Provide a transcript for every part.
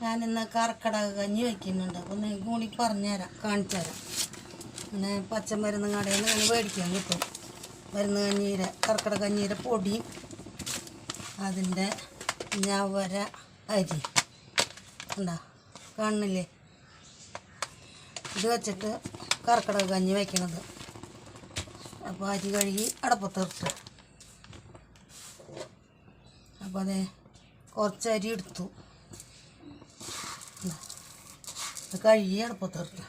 ഞാനിന്ന് കർക്കിടക കഞ്ഞി വയ്ക്കുന്നുണ്ട് അപ്പോൾ നിങ്ങൾക്ക് കൂടി പറഞ്ഞുതരാം കാണിച്ചു തരാം പിന്നെ പച്ചമരുന്ന് കടയിൽ നിന്ന് ഇങ്ങനെ മേടിക്കാൻ കിട്ടും. മരുന്ന് കഞ്ഞീര കർക്കിടക കഞ്ഞീര പൊടിയും അതിന്റെ ഞവര അരി. ഉണ്ടാ കാണില്ലേ ഇത് വെച്ചിട്ട് കർക്കിടക കഞ്ഞി വയ്ക്കണത് അപ്പോൾ അരി കഴുകി അടപ്പത്തിട്ട് അപ്പോൾ അതെ കുറച്ച് അരി എടുത്തു ഇതാ. ഇത് കഴുകി അടുപ്പത്തിട്ട്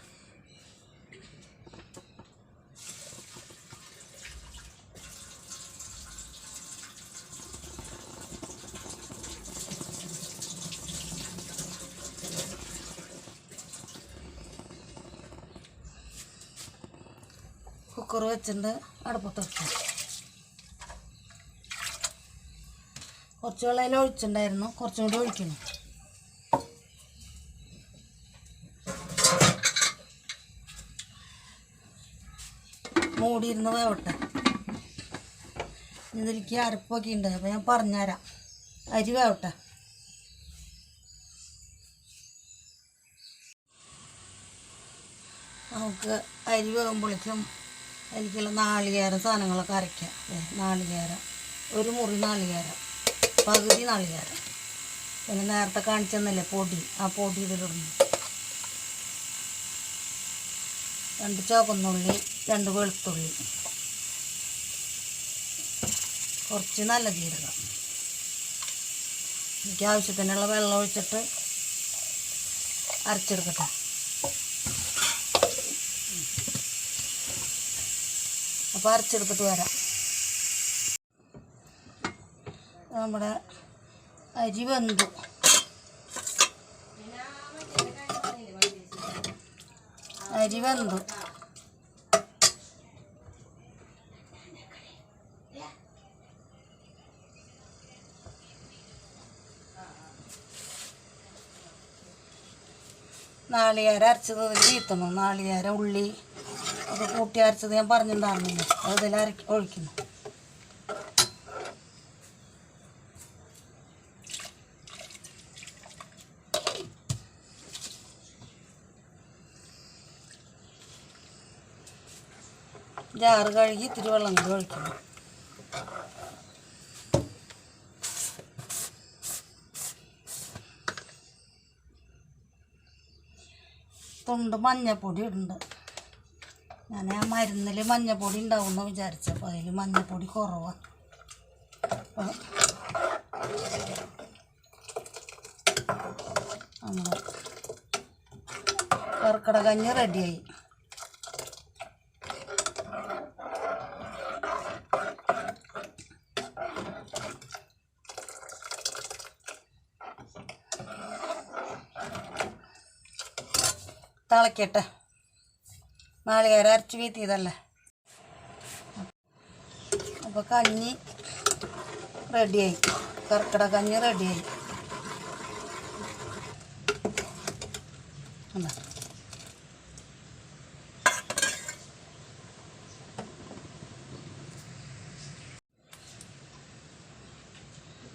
കുക്കർ വെച്ചിട്ട് അടുപ്പത്തിട്ട് കുറച്ച് വെള്ളം അതിൽ ഒഴിച്ചിട്ടുണ്ടായിരുന്നു. കുറച്ചും കൂടി ഒഴിക്കണം. മൂടിയിരുന്ന് വേവട്ടെ ഇതിലേക്ക് അരപ്പൊക്കെ ഉണ്ട്. അപ്പോൾ ഞാൻ പറഞ്ഞുതരാം. അരി വേവട്ടെ. നമുക്ക് അരി വേകുമ്പോഴേക്കും അതിലേക്കുള്ള നാളികേരം സാധനങ്ങളൊക്കെ അരയ്ക്കാം. നാളികേരം. ഒരു മുറി നാളികേരം. പകുതി നാളികേരം. പിന്നെ നേരത്തെ കാണിച്ചെന്നല്ലേ പൊടി. ആ പൊടി ഇതിലിടുന്നു. രണ്ട് ചുവന്നുള്ളി രണ്ട് വെളുത്തുള്ളി. കുറച്ച് നല്ല ജീരകം. എനിക്ക് ആവശ്യത്തിനുള്ള വെള്ളം ഒഴിച്ചിട്ട് അരച്ചെടുക്കട്ടെ. അപ്പോൾ അരച്ചെടുത്തിട്ട് വരാം. നമ്മുടെ അരി വെന്തു. അരി വെന്തു. നാളികേരം അരച്ചത് ചീത്തണം നാളികേരം ഉള്ളി ഒക്കെ കൂട്ടി അരച്ചത് ഞാൻ പറഞ്ഞിട്ടുണ്ടായിരുന്നില്ല? അത് ഇതിൽ അരക്കി ഒഴിക്കുന്നു. ജാറ് കഴുകി ഇത്തിരി വെള്ളം കൂടി ഒഴിക്കണം. തുണ്ട് മഞ്ഞപ്പൊടി ഇടുന്നുണ്ട്. ഞാൻ ആ മരുന്നിൽ മഞ്ഞപ്പൊടി ഉണ്ടാവുമെന്ന് വിചാരിച്ചപ്പോൾ അതിൽ മഞ്ഞപ്പൊടി കുറവാണ് അപ്പോൾ അങ്ങനെ കർക്കിടക കഞ്ഞി റെഡിയായി തിളക്കട്ടെ നാളികേരം അരച്ച് വീത്തിയതല്ലേ? അപ്പോൾ കഞ്ഞി റെഡിയായി. കർക്കിടക കഞ്ഞി റെഡിയായി?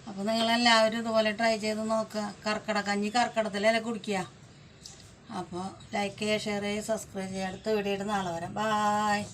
അപ്പോൾ നിങ്ങളെല്ലാവരും ഇതുപോലെ ട്രൈ ചെയ്ത് നോക്കുക. കർക്കിടക കഞ്ഞി കർക്കിടത്തിലല്ലേ കുടിക്കുക? അപ്പോൾ ലൈക്ക് ചെയ്യുക ഷെയർ ചെയ്യുക സബ്സ്ക്രൈബ് ചെയ്യുക അടുത്ത വീഡിയോ നാളെ വരാം. ബായ്